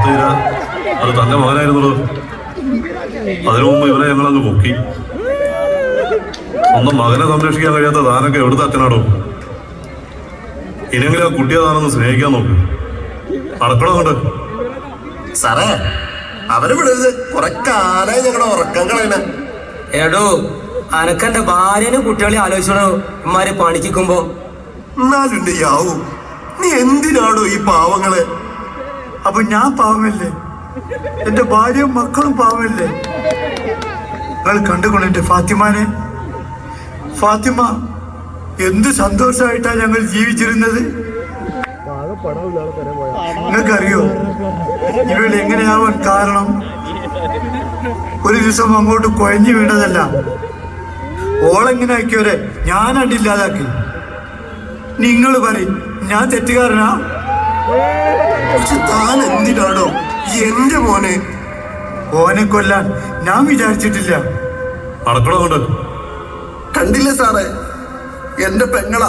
ചത്തുതീര അത് തന്റെ മകനായിരുന്നുള്ളൂ അതിനു മുമ്പ് ഇവരെ ഞങ്ങളങ്ങ് പൊക്കി. സ്വന്തം മകനെ സംരക്ഷിക്കാൻ കഴിയാത്ത താനൊക്കെ എവിടുത്തെ അച്ഛനാടോ. ഇനിയെങ്കിലും ആ കുട്ടിയെ താനൊന്ന് സ്നേഹിക്കാൻ നോക്കും. നടക്കണോ അങ്ങോട്ട്? സാറേ അവർ വിടരുത്. കുറെ കാലായി ഞങ്ങളുടെ ഉറക്കം കളയണ എടോ അനക്കെന്റെ ഭാര്യനും കുട്ടികളെ ആലോചിച്ചോ ഇമാരെ പണിക്കുമ്പോ എന്നാലും നീ എന്തിനാടോ ഈ പാവങ്ങളെ? അപ്പൊ ഞാൻ പാവമല്ലേ? എന്റെ ഭാര്യയും മക്കളും പാവമല്ലേ? നിങ്ങൾ കണ്ടുകൊണ്ട് എന്റെ ഫാത്തിമാനെ. ഫാത്തിമ എന്ത് സന്തോഷമായിട്ടാ ഞങ്ങൾ ജീവിച്ചിരുന്നത്? നിങ്ങൾക്കറിയോ? ഇവൾ എങ്ങനെയാവാൻ കാരണം? ഒരു ദിവസം അങ്ങോട്ട് കുഴഞ്ഞു വീണതല്ല. ഓളെങ്ങനെ ആക്കിയവരെ ഞാൻ അടില്ലാതാക്കി നിങ്ങൾ പറയും ഞാൻ തെറ്റുകാരനാ? പക്ഷെ താൻ എന്തിനാണോ എന്റെ മോനെ. ഓനെ കൊല്ലാൻ ഞാൻ വിചാരിച്ചിട്ടില്ല. നടക്കണോ അങ്ങോട്ട്? കണ്ടില്ലേ സാറേ. എന്റെ പെങ്ങള.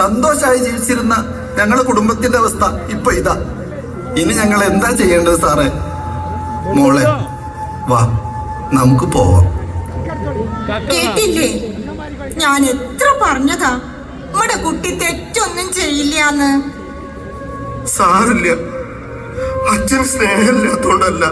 സന്തോഷമായി ജീവിച്ചിരുന്ന ഞങ്ങളുടെ കുടുംബത്തിന്റെ അവസ്ഥ ഇപ്പൊ ഇതാ. ഇനി ഞങ്ങൾ എന്താ ചെയ്യേണ്ടത് സാറേ? മോളെ വാ നമുക്ക് പോവാം. കേട്ടില്ലേ? ഞാൻ എത്ര പറഞ്ഞതാ? നമ്മുടെ കുട്ടി തെറ്റൊന്നും ചെയ്യില്ലാന്ന്. സാറില്ല അച്ഛൻ സ്നേഹമില്ലാത്തോണ്ടല്ല.